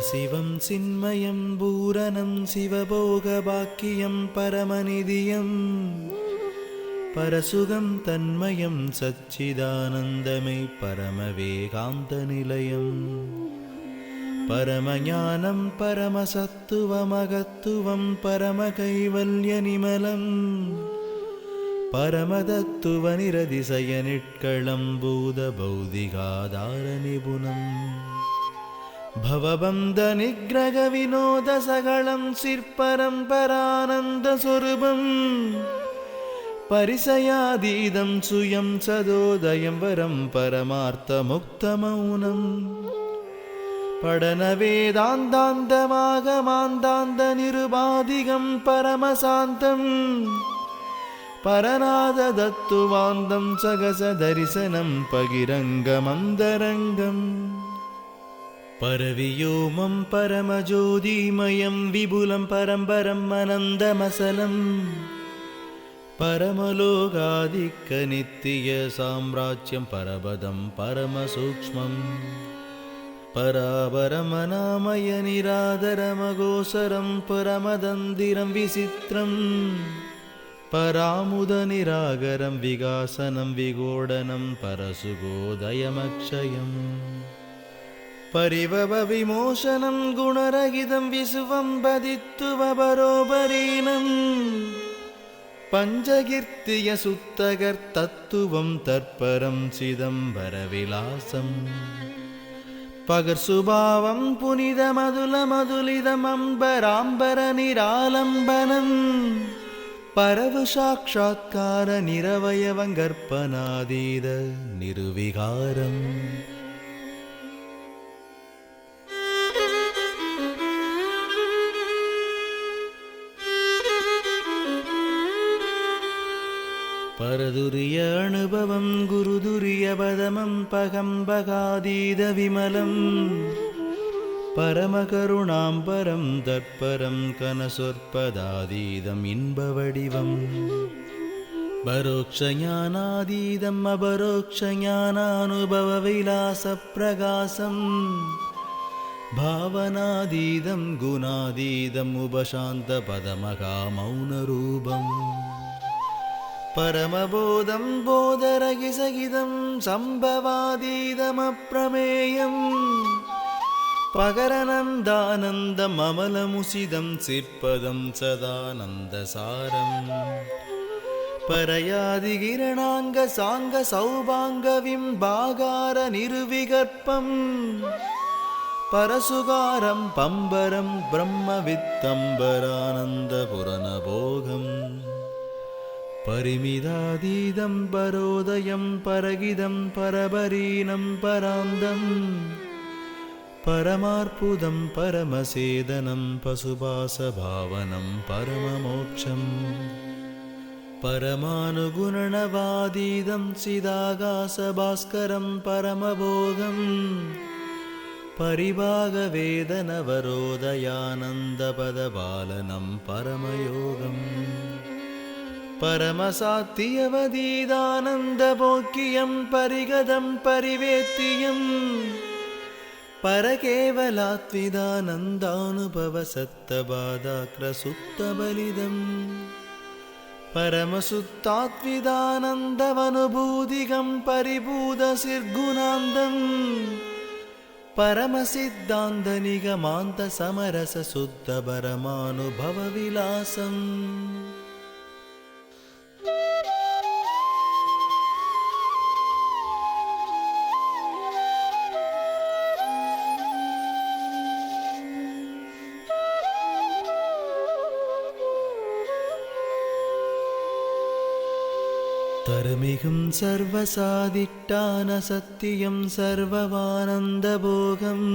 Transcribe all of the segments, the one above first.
சிவம் சின்மயம் பூரணம் சிவபோக பாக்கியம் பரமநிதியம். பரசுகம் தன்மயம் சச்சிதானந்தமை பரமவேகாந்த நிலையம். பரமஞானம் பரமசத்துவமகத்துவம் பரமகைவல்ய நிமலம். பரமதத்துவ நிரதிசய நிட்களம் பூத பௌதிகாதார நிபுணம். भवबन्धनिग्रहविनोदसगलं शिर्परम्परानन्दस्वरूपम् परिसयादीदं सुयं सदोदयं वरं परमार्थमुक्तमौनम् पठनवेदान्तान्तमागमान्तान्तनिरुपाधिकं परमशान्तम् परनाददत्तुवान्दं सगसदर्शनं पगिरङ्गमन्दरङ्गम् परवियोमं परमज्योतिमयं विपुलं परम्परम् अनन्दमसलम् परमलोकादिक्यनित्यसाम्राज्यं परपदं परमसूक्ष्मम् परापरमनामय निरादरमगोसरं परमदन्दिरं विचित्रम् परामुदनिरागरं विगासनं विगोडनं परसुगोदयमक्षयम् ಪರಿವವ ವಿಮೋಚನಂ ಗುಣರಹಿತಂ ವಿಸುವಂ ಬದಿತ್ತುವ ಬರೋಬರೀನಂ பஞ்சகீர்த்திய சுத்தகர் தத்துவம் தற்பரம் சிதம்பரவிலாசம் பகர் சுபாவம் புனித மதுல மதுலிதம் அம்பராம்பர நிராலம்பனம் பரவு சாட்சா்கார நிரவயவங்கற்பனாதீத நிருவிகாரம் பகம்பகாதீத விமலம் பரமகருணாம்பரம் தற்பரம் கனசொற்பதாதீதம் இன்ப வடிவம் பரோக்ஷஞானாதீதம் அபரோக்ஷஞானானுபவ விலாச பிரகாசம் भावनादीदं गुणादीदम् उपशान्तपदमगा मौनरूपम् परमबोधं बोधरगिसगिदं सम्भवादीदमप्रमेयम् पकरनन्दानन्दममलमुसिदं सिर्पदं सदानन्दसारम् परयादिगिरणाङ्गसाङ्गसौभाङ्गविम्बागारनिर्विगर्पम् परसुगारं पम्बरं ब्रह्मवित्तम्बरानन्दपुरनभोगम् परिमिदादीदं परोदयं परगिदं परबरीनं परान्दम् परमार्पुदं परमसेदनं पशुपासभावनं परममोक्षम् परमानुगुणवादीदं चिदागासभास्करं परमभोगम् परिभागवेदनवरोदयानन्दपदबालनं परमयोगम् परमसात्तियवदीदानन्दभोक्यं परिगदं परिवेत्तियम् परकेवलात्विदानन्दानुभवसत्त परमसुत्तात्विदानन्दवनुभूदिगं परिभूत परमसिद्धान्तनिगमान्तसमरसशुद्धपरमानुभवविलासम् परमसिद्धान्तनिगमान्तसमरसुद्ध தருமிகும் சர்வசாதிட்டான சத்தியம் சர்வவானந்த போகம்.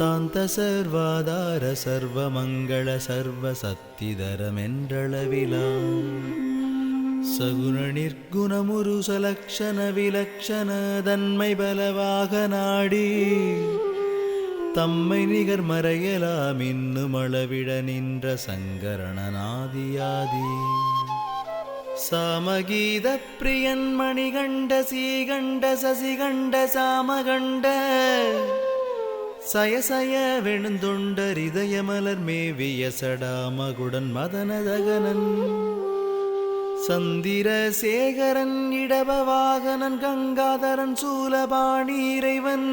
சாந்த சர்வாதார சர்வமங்கள சர்வசக்திதரமென்றளவிலாம் சகுண நிற்குணமுரு சலக்ஷண விலக்ஷண தன்மை பலவாக நாடி. தம்மை நிகர் மறையலாம் இன்னும் அளவிட நின்ற சங்கரணனாதியாதி. சாமகீத பிரியன் மணிகண்ட சீகண்ட சசிகண்ட சாமகண்ட. சயசய வெணுந்தொண்டர் இதயமலர் மேவிய சடாமகுடன் மதனதகனன். சந்திரசேகரன் இடபவாகனன் கங்காதரன் சூலபாணி இறைவன்.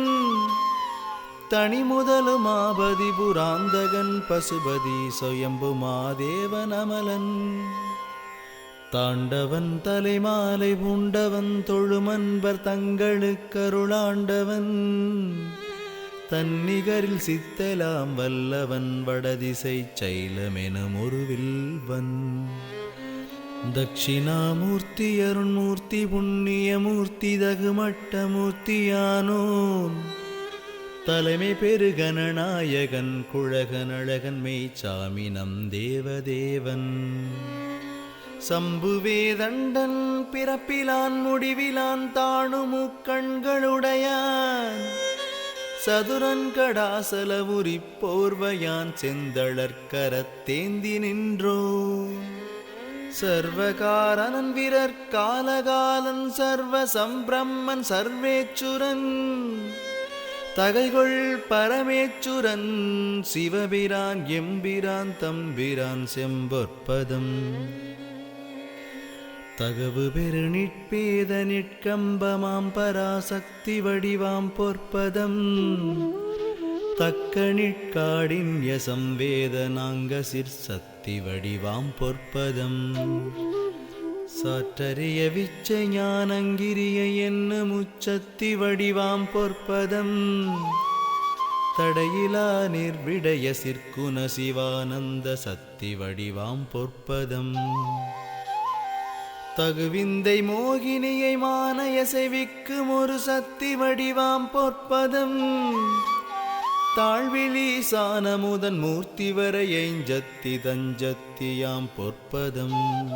தனி முதலு மாபதி புராந்தகன் பசுபதி சொயம்பு மாதேவன் அமலன் தாண்டவன் தலைமாலை பூண்டவன் தொழுமன்பர் தங்களுக்கருளாண்டவன் தன்னிகரில் சித்தலாம் வல்லவன் வடதிசை சைலமெனும் ஒரு வில்வன் தட்சிணாமூர்த்தி அருண்மூர்த்தி புண்ணியமூர்த்தி தகுமட்டமூர்த்தியானோன் தலைமை பெருகணநாயகன் குழகன் அழகன் மெய்ச்சாமி நம் தேவதேவன். சம்புவேதண்டன் பிறப்பிலான் முடிவிலான் தாணுமுக்கண்களுடையான் மூக்கண்களுடையான் கடாசலவுரி போர்வையான் செந்தளர்கரத்தேந்தி நின்றோ. சர்வகாரணன் வீரர் காலகாலன் சர்வ சம்பிரம்மன் சர்வேச்சுரன். தகைகொள் பரமேச்சுரன் சிவபிரான் எம்பிரான் தம்பிரான் செம்பொற்பதம். தகவு பெரு நிட்பேத நிட்கம்பமாம் பராசக்தி வடிவாம் பொற்பதம். தக்க நிட்காடின்ய சம்வேதனாங்க சிற்சக்தி வடிவாம் பொற்பதம். சாற்றறிய விச்ச ஞானங்கிரிய என்ன முச்சத்தி வடிவாம் பொற்பதம். தடையிலா நிர்விடய சிற்குண சிவானந்த சக்தி வடிவாம் பொற்பதம். தகுவிந்தை மோகினியை மானய செவிக்கும் ஒரு சக்தி வடிவாம் பொற்பதம். தாழ்விழி சானமுதன் மூர்த்தி வரையஞ்சத்தி தஞ்சத்தியாம் பொற்பதம்.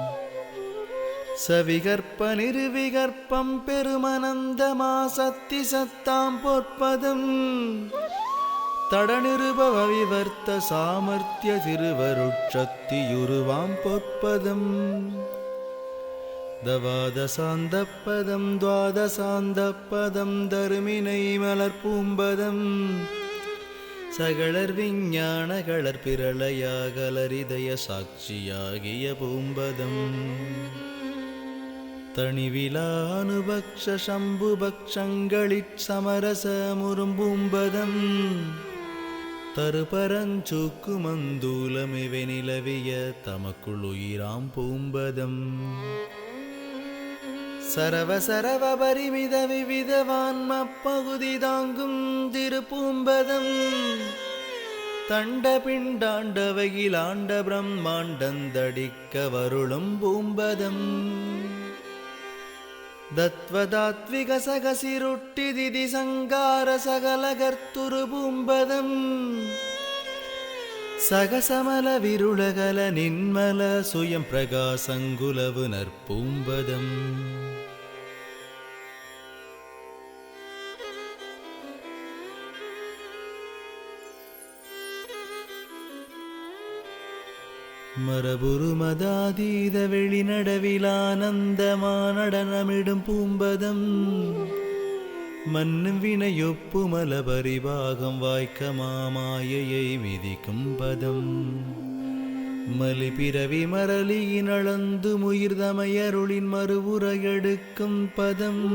சவிகற்ப நிருவிகற்பம் பெருமனந்தமா சத்தி சத்தாம் பொற்பதம். தடநிருபவ விவர்த்த சாமர்த்திய திருவருட்சத்தியுருவாம் பொற்பதம். தவாதசாந்தப்பதம் துவாதசாந்தப்பதம் தருமினை மலர்பூம்பதம் சகளர் விஞ்ஞான களர் பிரளயாகலரிதய சாட்சியாகிய பூம்பதம். தணிவிலானுபக்ஷ சம்புபக்ஷங்களிற் சமரச முரும்பூம்பதம் தருபரஞ்சூக்கு மந்தூலமிவை நிலவிய தமக்குள் உயிராம் பூம்பதம். சரவ சரவ பரிமித விவிதவான்ம பகுதி தாங்கும் திருப்பூம்பதம். தண்ட பிண்டாண்டவையில் ஆண்ட பிரம்மாண்டந்தடிக்க வருளும் பூம்பதம். தத்வதாத்விக சகசிருட்டி திதி சங்கார சகலகர்த்துரு பூம்பதம். சகசமல விருளகல நின்மல சுயம் பிரகாசங்குலவு நற்பூம்பதம். மரபுரு மதாதீத வெளிநடவிலானந்தமா நடனமிடும் பூம்பதம். மன்னும் வினையொப்புமல பரிபாகம் வாய்க்க மாமாயையை விதிக்கும் பதம். மலிபிறவி மரளியினளந்து முயிர்தமையருளின் மறுவுரையெடுக்கும் பதம்.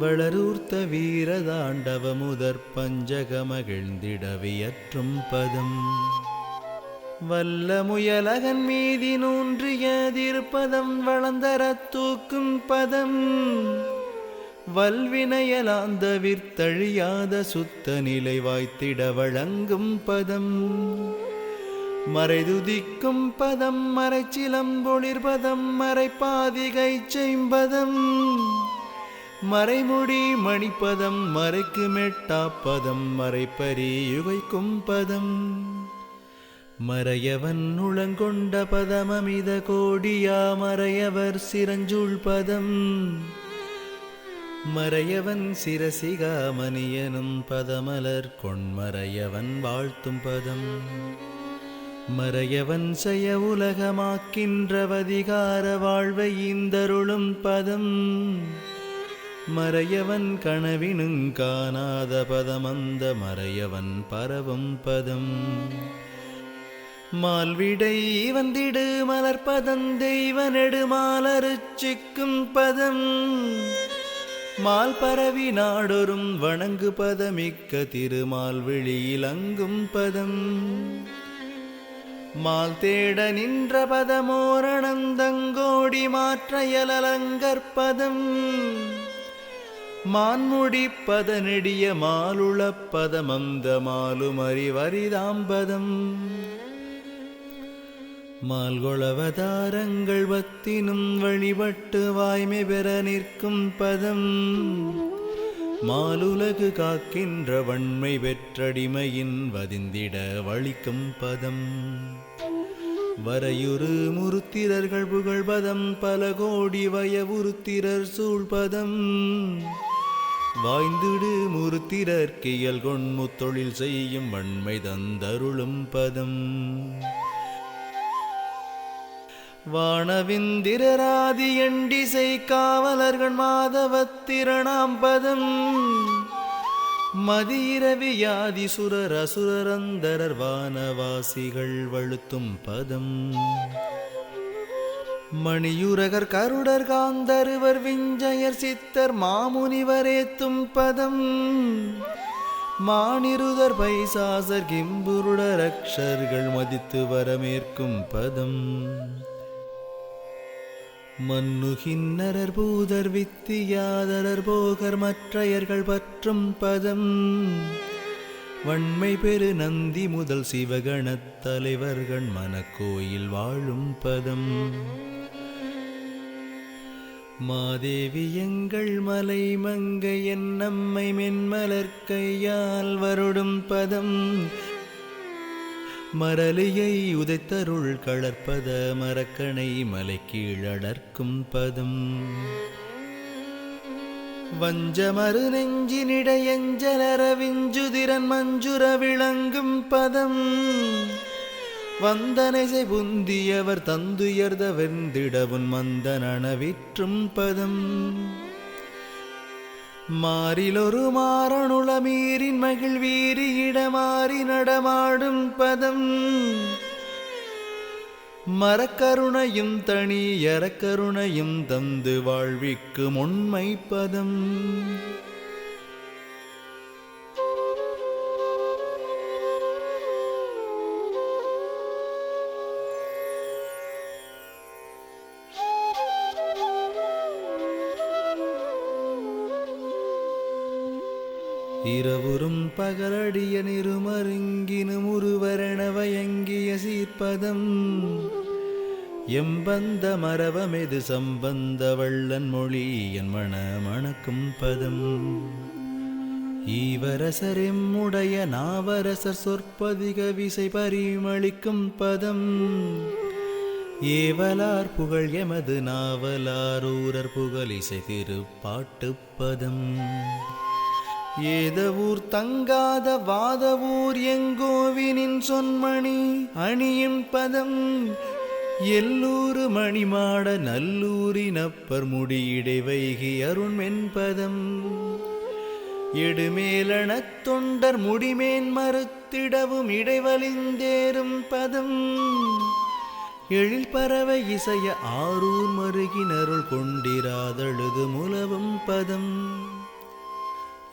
வளரூர்த்த வீரதாண்டவ முதற் பஞ்சகமகிழ்ந்திடவியற்றும் பதம். வல்ல முயலகன் மீதி நூன்று நூன்றியதிருப்பதம் வளந்தரத் தூக்கும் பதம். வல்வினையலாந்த விற்தழியாத சுத்த நிலை வாய்த்திட வழங்கும் பதம். மறைதுதிக்கும் பதம் மறைச்சிலம்பொளிர்பதம் மறைப்பாதிகை செய்பதம் மறைமுடி மணிப்பதம் மறைக்கு மெட்டாப்பதம் மறைப்பரியுகைக்கும் பதம். மறையவன் உளங்கொண்ட பதமமித கோடியா மறையவர் சிரஞ்சூழ் பதம். மறையவன் சிரசிகாமணியனும் பதமலர் கொண்மறையவன் வாழ்த்தும் பதம். மறையவன் செய்ய உலகமாக்கின்றவதிகார வாழ்வை இந்தருளும் பதம். மறையவன் கனவினுங் காணாத பதமந்த மறையவன் பரவும் பதம். மால்விடை வந்திடு மலர்பதம் தெய்வ நெடுமாலருச்சிக்கும் பதம். மால் பரவி நாடொரும் வணங்கு பதமிக்க திருமால் விழியில் அங்கும் பதம். மால் தேட நின்ற பதமோரணந்தங்கோடி மாற்றையலங்கற்பதம் மான்முடி பதனெடிய மாலுளப்பதமந்த மாலுமறிவரிதாம்பதம் மாலுமறி மால்கொளவதாரங்கள் வத்தினும் வழிபட்டு வாய்மை பெற நிற்கும் பதம். மாலுலகு காக்கின்ற வன்மை பெற்றடிமையின் வதிந்திட வழிக்கும் பதம். வரையுறு முருத்திரர்கள் புகழ்பதம் பல கோடி வயவுருத்திரர் சூழ்பதம். வாய்ந்திடு முருத்திரர்க்கியல் கொண்முத்தொழில் செய்யும் வன்மை தந்தருளும் பதம். வானவிந்திரராதி எண்டிசை காவலர்கள் மாதவத்திரணாம் பதம். மதிரவியாதி சுரர் அசுரரந்தரர் வானவாசிகள் வழுத்தும் பதம். மணியுரகர் கருடர் காந்தருவர் விஞ்சயர் சித்தர் மாமுனிவரேத்தும் பதம். மானிருதர் பைசாசர் கிம்புருடர் அக்ஷர்கள் மதித்து வரமேற்கும் பதம். மன்னுகின்னரர் பூதர் வித்தியாதரர் போகர் மற்றையர்கள் பற்றும் பதம். வன்மை பெரு நந்தி முதல் சிவகணத் தலைவர்கள் மனக்கோயில் வாழும் பதம். மாதேவி எங்கள் மலை மங்கை என் நம்மை மென்மலர் கையால் வருடும் பதம். மரலியை உதைத்தருள் கலர்ப்பத மரக்கணை மலை கீழடர்க்கும் பதம். வஞ்சமறு நெஞ்சினிடையஞ்சலர விஞ்சுதிரன் மஞ்சுர விளங்கும் பதம். வந்தனைசை புந்தியவர் தந்துயர்த வெந்திடவுன் மந்தனவிற்றும் பதம். மாறிலொரு மாறனுள மீறின் மகிழ் வீரி மாறி நடமாடும் பதம். மரக்கருணையும் தனி எரக்கருணையும் தந்து வாழ்விக்கும் உண்மை பதம். இரவுறும் பகலடிய நிருமருங்கினும் உருவரணவயங்கிய சீர்ப்பதம். எம்பந்த மரவமெது சம்பந்த வள்ளன் மொழி என் மன மணக்கும் பதம். ஈவரசர் எம்முடைய நாவரசர் சொற்பதிக விசை பரிமளிக்கும் பதம். ஏவலார் புகழ் எமது நாவலாரூரர் புகழ் இசை திருப்பாட்டுப் பதம். ஏதவூர் தங்காத வாதவூர் எங்கோவினின் சொன்மணி அணியும் பதம். எல்லூரு மணிமாட நல்லூரினப்பர் முடியிடை வைகி அருண்மென்பதம் எடுமேலன தொண்டர் முடிமேன் மறுத்திடவும் இடைவலிந்தேறும் பதம். எழில் பறவை இசைய ஆரூர் மருகினருள் கொண்டிராதழுது முலவும் பதம்.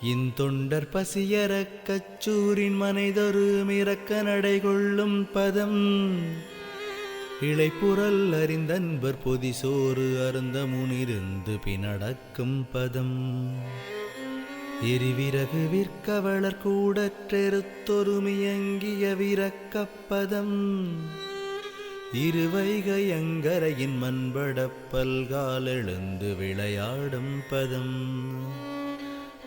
இந்தொண்டர் பசியறக் கச்சூரின் மனைதொரு மிரக்க நடை கொள்ளும் பதம். இளைப்புறல் அறிந்தன்பர் பொதி சோறு அருந்த முனிருந்து பினடக்கும் பதம். எரிவிறகு விற்கவளர் கூடற்றெருத்தொருமியங்கிய விரக்கப்பதம் இருவைகை அங்கரையின் மண்படப் பல்கால் எழுந்து விளையாடும் பதம்.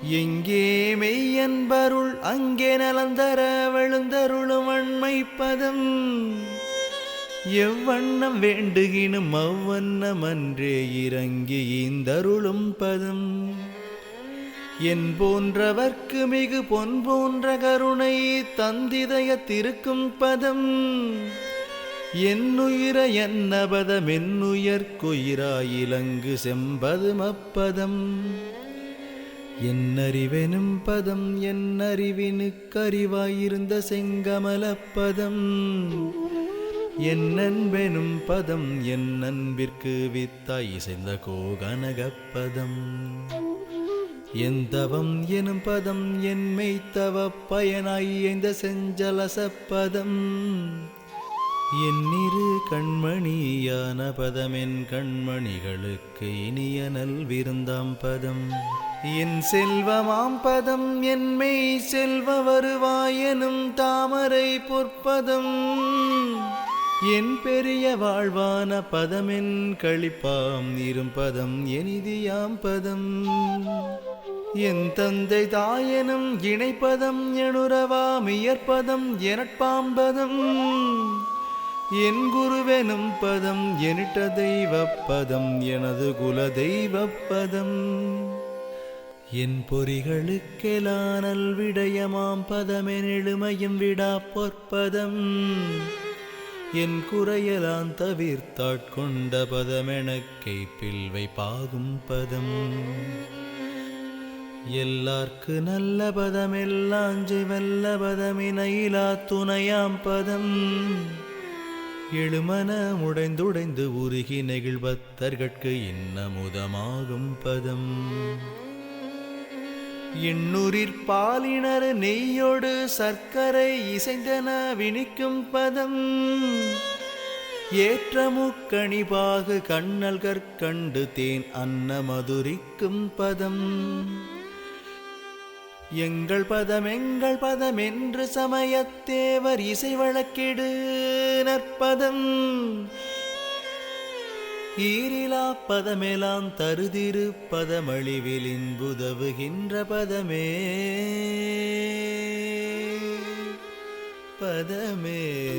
எங்கே மெய்யன்பருள் அங்கே நலந்தர விழுந்தருளும் அண்மை பதம் எவ்வண்ணம் வேண்டுகினும் அவ்வண்ணமன்றே இறங்கி ஈந்தருளும் பதம். என் போன்றவர்க்கு மிகு பொன் போன்ற கருணை தந்திதய திருக்கும் பதம். என்னுயிர என்னபதம் என்னுயர்க்குயிராயிலங்கு செம்பதும் அப்பதம். என்னறிவெனும் பதம் என் அறிவினுக்கறிவாயிருந்த செங்கமலப் பதம் என் அன்பெனும் பதம் என் அன்பிற்கு வித்தாய் இசைந்த கோகனகப்பதம். என் தவம் எனும் பதம் என் மெய்த்தவ பயனாய் இந்த செஞ்சலசப்பதம். என் கண்மணியான பதமென் கண்மணிகளுக்கு இனிய நல்விருந்தாம் பதம். என் செல்வமாம் பதம் என்மை செல்வ வருவாயனும் தாமரை பொற்பதம். என் பெரிய வாழ்வான பதமென் கழிப்பாம் இரும்பதம் எனிதியாம் பதம். என் தந்தை தாயனும் இணைப்பதம் எணுறவாம் இயற்பதம் எனட்பாம்பதம் என் குருவெனும் பதம் எனிட்ட தெய்வப்பதம் எனது குல தெய்வப்பதம். என் பொறிகளுக்கெலானல் விடயமாம் பதமெனெழுமையும் விடா பொற்பதம். என் குறையலான் தவிர்த்தாட்கொண்ட பதமெனக்கை பில்வை பாகும் பதம். எல்லார்க்கு நல்ல பதம் எல்லாஞ்சு வல்ல பதமினையிலா துணையாம் பதம். எழுமன முடைந்துடைந்து உருகி நெகிழ்வத்தர்கட்கு இன்னமுதமாகும் பதம். எண்ணுரிற் பாலினர் நெய்யோடு சர்க்கரை இசைந்தன வினிக்கும் பதம். ஏற்றமுக்கணிபாகு கண்ணல் கற்கண்டு தேன் அன்ன மதுரிக்கும் பதம். எங்கள் பதம் எங்கள் பதம் என்று சமயத்தேவர் இசை வழக்கிடு நற்பதம். ஈரிலா பதமெலாம் தருதிரு பதமழிவில் இன்புதவுகின்ற பதமே. பதமே.